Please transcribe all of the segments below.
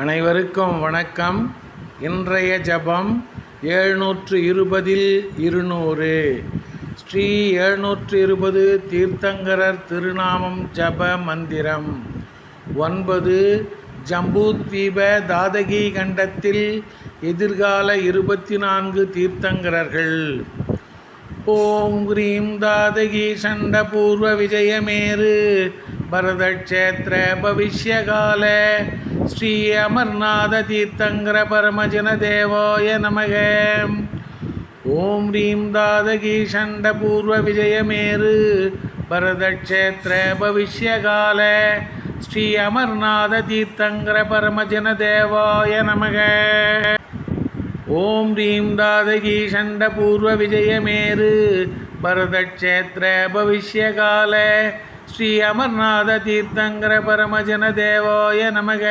அனைவருக்கும் வணக்கம். இன்றைய ஜபம் எழுநூற்று இருபதில் இருநூறு. ஸ்ரீ எழுநூற்று இருபது தீர்த்தங்கரர் திருநாமம் ஜப மந்திரம். ஒன்பது ஜம்பூத்வீப தாதகி கண்டத்தில் எதிர்கால இருபத்தி நான்கு தீர்த்தங்கரர்கள். ஓம் ஹ்ரீம் தாதகி சண்ட பூர்வ விஜயமேரு. பரதக்ஷேத்திர பவிஷ்யகால. ஸ்ரீ அமர்நாத தீர்த்தங்கர பரமஜன தேவாய நமக. ஓம் ஹ்ரீம் தாதகி சண்ட பூர்வ விஜயமேரு. பரதக்ஷேத்திர பவிஷ்யகால. ஸ்ரீ அமர்நாத தீர்த்தங்கர பரமஜன தேவாய நமக. ஓம் ரீம் தாதகி சண்ட பூர்வ விஜயமேரு. பரதக்ஷேத்திர பவிஷ்யகால ஸ்ரீ அமர்நாத தீர்த்தங்கர பரமஜன தேவாய நமக.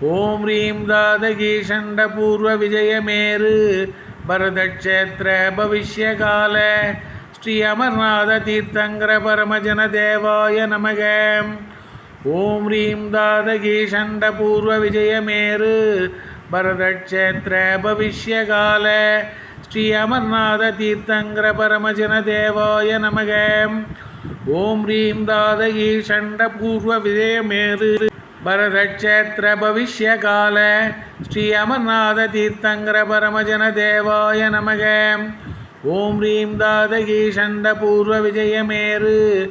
ஓம் ரீம் தாதகி சண்ட பூர்வ விஜயமேரு. பரதக்ஷேத்திர பவிஷ்யகால ஸ்ரீ அமர்நாத தீர்த்தங்கர பரமஜன தேவாய நமக. ஓம் ரீம் தாதகி சண்ட பூர்வ விஜயமேரு. பரதக்ஷேத்திர பவிஷ்யகால. ஸ்ரீ அமர்நாத தீர்த்தங்கர பரமஜன தேவாய நமக. ஓம் ரீம் தாதகி சண்ட பூர்வ விஜயமேரு. பரதக்ஷேத்திர பவிஷ்யகால. ஸ்ரீ அமர்நாத தீர்த்தங்கர பரமஜன தேவாய நமக. ஓம் ரீம் தாதகி சண்ட பூர்வ விஜயமேரு.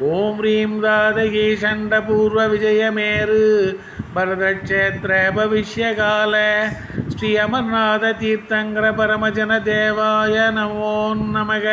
ஓம் ரீம் தாதகி சண்ட பூர்வ விஜயமேரு. பரதக்ஷேத்திர பவிஷ்யகால ஸ்ரீ அமர்நாத தீர்த்தங்கர பரமஜன தேவாய நமோ நமக.